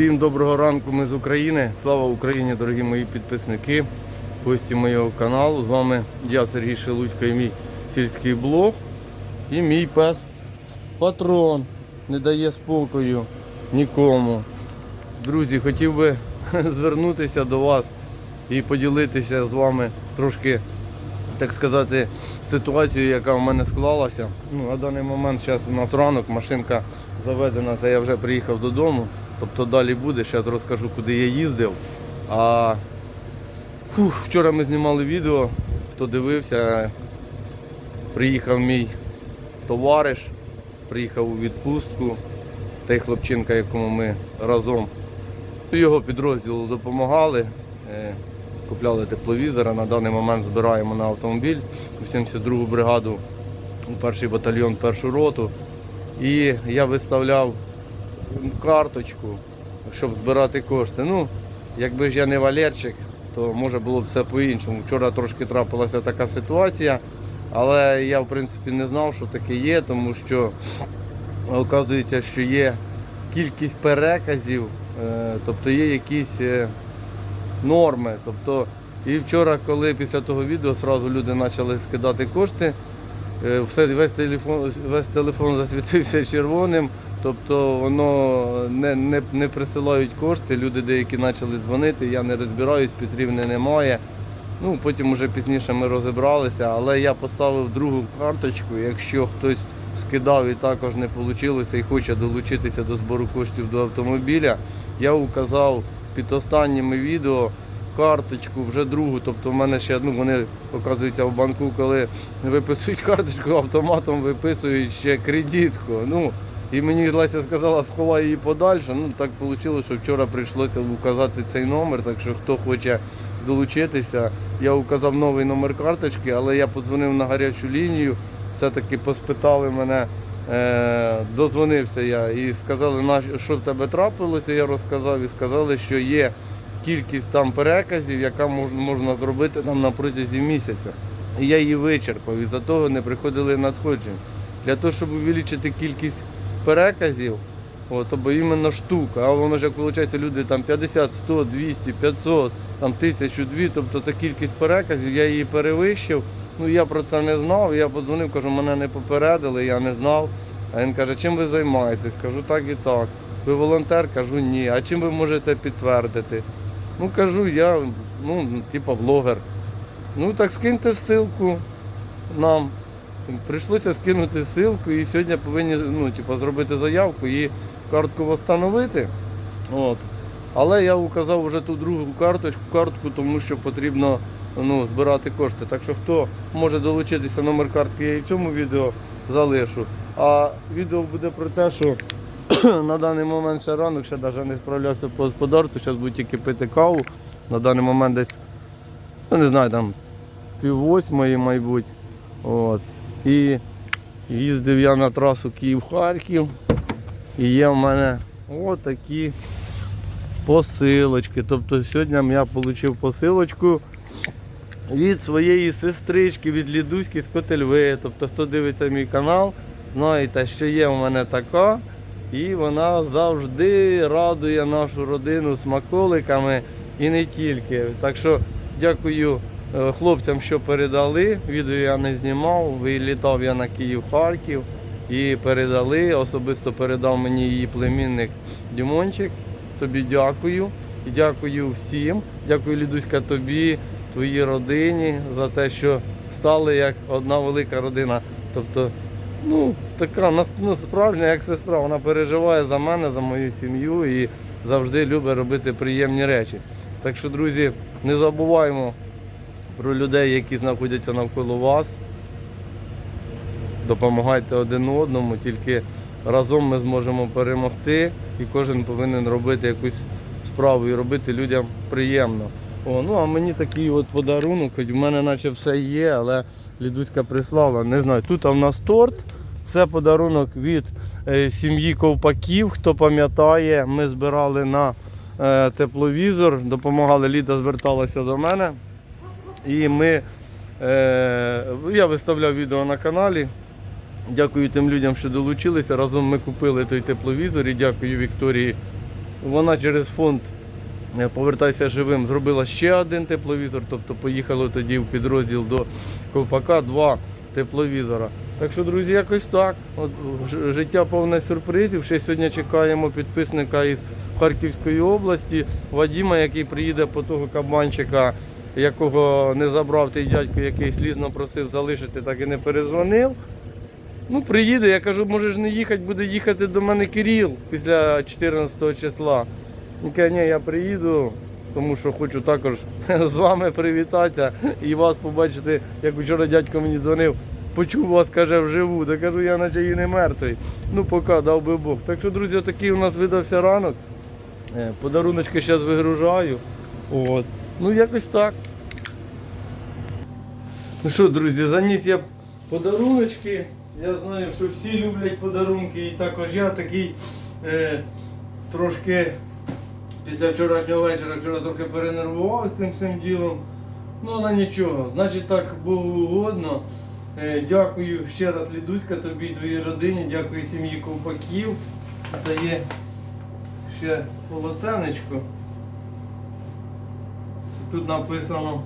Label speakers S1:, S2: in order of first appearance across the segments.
S1: Всім доброго ранку, ми з України. Слава Україні, дорогі мої підписники, гості моєго каналу. З вами я, Сергій Шелудько і мій сільський блог. І мій пес патрон не дає спокою нікому. Друзі, хотів би звернутися до вас і поділитися з вами трошки, так сказати, ситуацією, яка в мене склалася. Ну, на даний момент зараз у нас ранок, машинка заведена, це я вже приїхав додому. Тобто далі буде, зараз розкажу, куди я їздив. А фух, вчора ми знімали відео, хто дивився, приїхав мій товариш, приїхав у відпустку, той хлопчинка, якому ми разом його підрозділу допомагали. е, Купляли тепловізора, на даний момент збираємо на автомобіль в 72-гу бригаду, у перший батальйон, першу роту. І я виставляв карточку, щоб збирати кошти. Ну, якби ж я не валерчик, то може було б все по-іншому. Вчора трошки трапилася така ситуація, але я в принципі не знав, що таке є, тому що оказується, що є кількість переказів, е, тобто є якісь е, норми. Тобто, і вчора, коли після того відео сразу люди почали скидати кошти, е, весь телефон, весь телефон засвітився червоним, тобто воно не, не, не присилають кошти, люди деякі почали дзвонити, я не розбираюсь, Петрівни немає. Ну, потім вже пізніше ми розібралися, але я поставив другу карточку, якщо хтось скидав і також не вийшло і хоче долучитися до збору коштів до автомобіля, я указав під останніми відео карточку, вже другу. Тобто в мене ще ну, вони оказується в банку, коли виписують карточку, автоматом виписують ще кредитку. Ну, і мені Леся сказала, сховай її подальше. Ну так вийшло, що вчора прийшлося указати цей номер, так що хто хоче долучитися, я указав новий номер карточки, але я подзвонив на гарячу лінію, все-таки поспитали мене, е, дозвонився я і сказали, що в тебе трапилося, я розказав і сказали, що є кількість там переказів, яка мож- можна зробити там на протязі місяця. І я її вичерпав, і за того не приходили надходження. Для того, щоб увеличити кількість переказів, от, або іменно штука, а воно ж як виходить, люди там 50, 100, 200, 500, там тисячу, дві, тобто це кількість переказів, я її перевищив. Ну я про це не знав. Я подзвонив, кажу, мене не попередили, я не знав. А він каже, чим ви займаєтесь? Кажу, так і так. Ви волонтер? Кажу, ні. А чим ви можете підтвердити? Ну кажу, я ну, типа блогер. Ну так скиньте ссылку нам. Прийшлося скинути ссылку і сьогодні повинні ну, типа, зробити заявку і картку встановити. От. Але я указав вже ту другу карточку, картку, тому що потрібно ну, збирати кошти. Так що хто може долучитися, номер картки я і в цьому відео залишу. А відео буде про те, що на даний момент ще ранок, ще навіть не справлявся по господарству, зараз буду тільки пити каву. На даний момент десь, ну не знаю, там пів восьмої, мабуть. І їздив я на трасу Київ-Харків. І є в мене отакі посилочки. Тобто сьогодні я отримав посилочку від своєї сестрички, від Лідуськи з Котельви. Тобто, хто дивиться мій канал, знаєте, що є в мене така. І вона завжди радує нашу родину смаколиками і не тільки. Так що дякую хлопцям, що передали. Відео я не знімав, вилітав я на Київ-Харків і передали. Особисто передав мені її племінник Дімончик. Тобі дякую. І дякую всім. Дякую, Лідуська, тобі, твоїй родині за те, що стали як одна велика родина. Тобто, ну, така ну, справжня як сестра. Вона переживає за мене, за мою сім'ю і завжди любить робити приємні речі. Так що, друзі, не забуваємо про людей, які знаходяться навколо вас. Допомагайте один одному, тільки разом ми зможемо перемогти і кожен повинен робити якусь справу і робити людям приємно. О, ну а мені такий от подарунок, хоч в мене наче все є, але Лідуська прислала. Не знаю, тут у нас торт. Це подарунок від е, сім'ї Ковпаків. Хто пам'ятає, ми збирали на е, тепловізор, допомагали, Ліда зверталася до мене. І ми, е, я виставляв відео на каналі. Дякую тим людям, що долучилися. Разом ми купили той тепловізор і дякую Вікторії вона через фонд е, Повертайся живим зробила ще один тепловізор, тобто поїхало тоді в підрозділ до Ковпака два тепловізора. Так що, друзі, якось так. От, життя повне сюрпризів. Ще сьогодні чекаємо підписника із Харківської області, Вадіма, який приїде по того кабанчика, якого не забрав той дядько, який слізно просив залишити, так і не перезвонив. Ну, приїде, я кажу, можеш не їхати, буде їхати до мене Кирил після 14 числа. Він каже, ні, я приїду, тому що хочу також з вами привітатися і вас побачити, як вчора дядько мені дзвонив. Почув вас, каже, вживу. Та кажу, я наче і не мертвий. Ну, поки дав би Бог. Так що, друзі, такий у нас видався ранок. Е, Подаруночки зараз вигружаю. От. Ну, якось так. Ну що, друзі, заняття подаруночки. Я знаю, що всі люблять подарунки, і також я такий е, трошки після вчорашнього вечора вчора трохи перенервував з цим всім ділом. Ну, але нічого. Значить, так Богу угодно. Е, дякую ще раз, Лідуська, тобі і твоїй родині, дякую сім'ї Ковпаків. Це є ще полотенечко. Тут написано.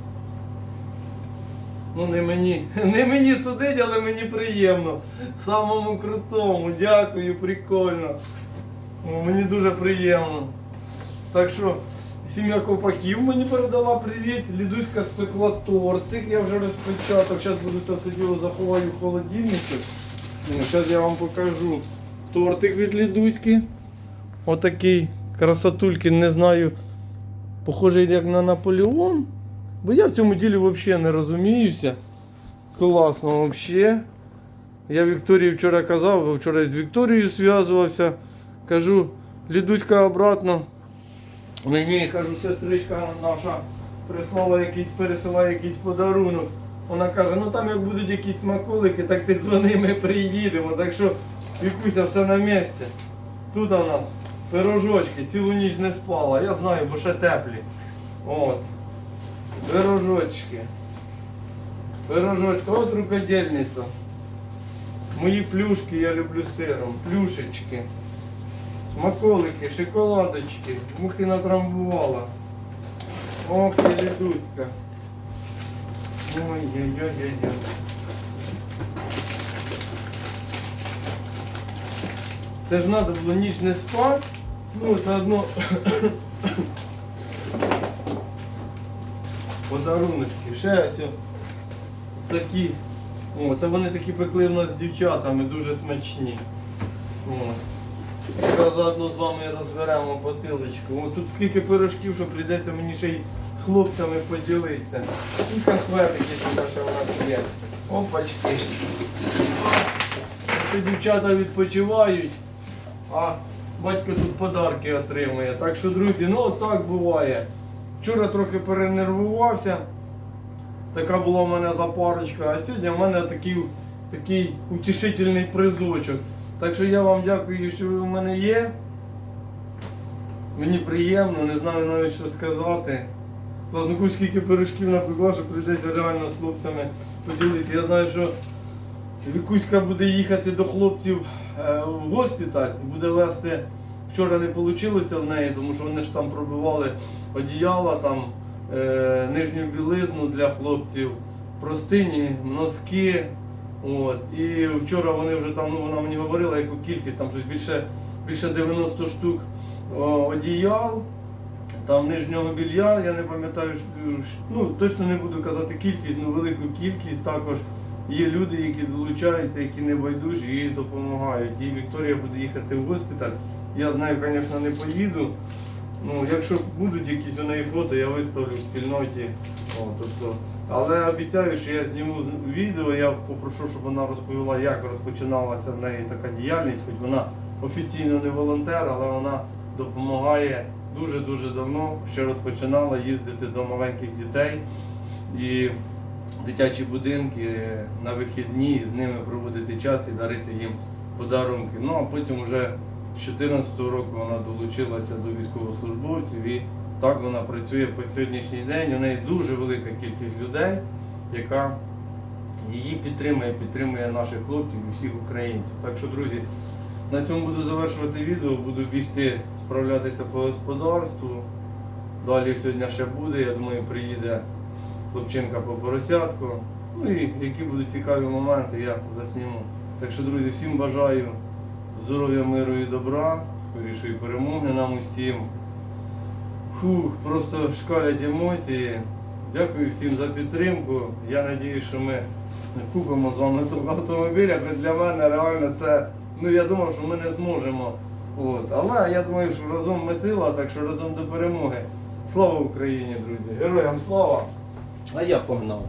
S1: Ну не мені, не мені судить, але мені приємно. Самому крутому, дякую, прикольно. О, Мені дуже приємно. Так що сім'я Ковпаків мені передала привіт. Лідуська спекла тортик, я вже розпечатав. Зараз буду це все діло заховаю в холодильнику. Зараз я вам покажу тортик від Лідуськи. Отакий красотульки, не знаю. Похожий як на Наполеон. Бо я в цьому ділі взагалі не розуміюся. Класно взагалі. Я Вікторії вчора казав, вчора з Вікторією зв'язувався. Кажу, Лідуська обратно. Мені кажу, сестричка наша прислала якийсь, пересилає якийсь подарунок. Вона каже, ну там як будуть якісь смаколики, так ти дзвони, ми приїдемо. Так що, Вікуся, все на місці. Тут у нас пирожочки, цілу ніч не спала. Я знаю, бо ще теплі. От. Пирожочки. Пирожочки, от рукодільниця. Мої плюшки я люблю сиром. Плюшечки. Смаколики, шоколадочки. Мухи натрамбувала. Ох, і лідуська. Ой-ой-ой-ой-ой. Це ж треба було ніч не спати. Ну, заодно подаруночки. Ще ось такі. О, це вони такі пекли в нас з дівчатами, дуже смачні. Зараз заодно з вами розберемо посилочку. О, тут скільки пирожків, що прийдеться мені ще й з хлопцями поділитися. І конфетики тут ще в нас є. Опачки. Якщо дівчата відпочивають, а батько тут подарки отримує. Так що, друзі, ну так буває. Вчора трохи перенервувався. Така була в мене запарочка, а сьогодні в мене такий, такий утішительний призочок. Так що я вам дякую, що ви в мене є. Мені приємно, не знаю навіть що сказати. Ладно, скільки пирожків напекла, що прийдеться реально з хлопцями поділити. Я знаю, що Вікуська буде їхати до хлопців е, в госпіталь і буде вести. Вчора не вийшло в неї, тому що вони ж там пробивали одіяла, там е, нижню білизну для хлопців, простині, носки. От. І вчора вони вже там, ну вона мені говорила, яку кількість, там щось більше, більше 90 штук одіял, там нижнього білья, я не пам'ятаю, ну точно не буду казати кількість, ну велику кількість також. Є люди, які долучаються, які не байдужі і допомагають. І Вікторія буде їхати в госпіталь. Я знаю, звісно, не поїду. Ну, якщо будуть якісь у неї фото, я виставлю в спільноті. О, тобто. Але обіцяю, що я зніму з- відео, я попрошу, щоб вона розповіла, як розпочиналася в неї така діяльність, хоч вона офіційно не волонтер, але вона допомагає дуже-дуже давно, ще розпочинала їздити до маленьких дітей і дитячі будинки на вихідні, і з ними проводити час і дарити їм подарунки. Ну а потім вже з 2014 року вона долучилася до військовослужбовців і так вона працює по сьогоднішній день. У неї дуже велика кількість людей, яка її підтримує, підтримує наших хлопців і всіх українців. Так що, друзі, на цьому буду завершувати відео, буду бігти справлятися по господарству. Далі сьогодні ще буде, я думаю, приїде хлопчинка по поросятку. Ну і які будуть цікаві моменти, я засніму. Так що, друзі, всім бажаю здоров'я, миру і добра, скорішої перемоги нам усім. Фух, просто шкалять емоції. Дякую всім за підтримку. Я сподіваюся, що ми купимо з вами того автомобіля. Хоч для мене реально це. Ну я думав, що ми не зможемо. От. Але я думаю, що разом ми сила, так що разом до перемоги. Слава Україні, друзі! Героям слава! А я погнав.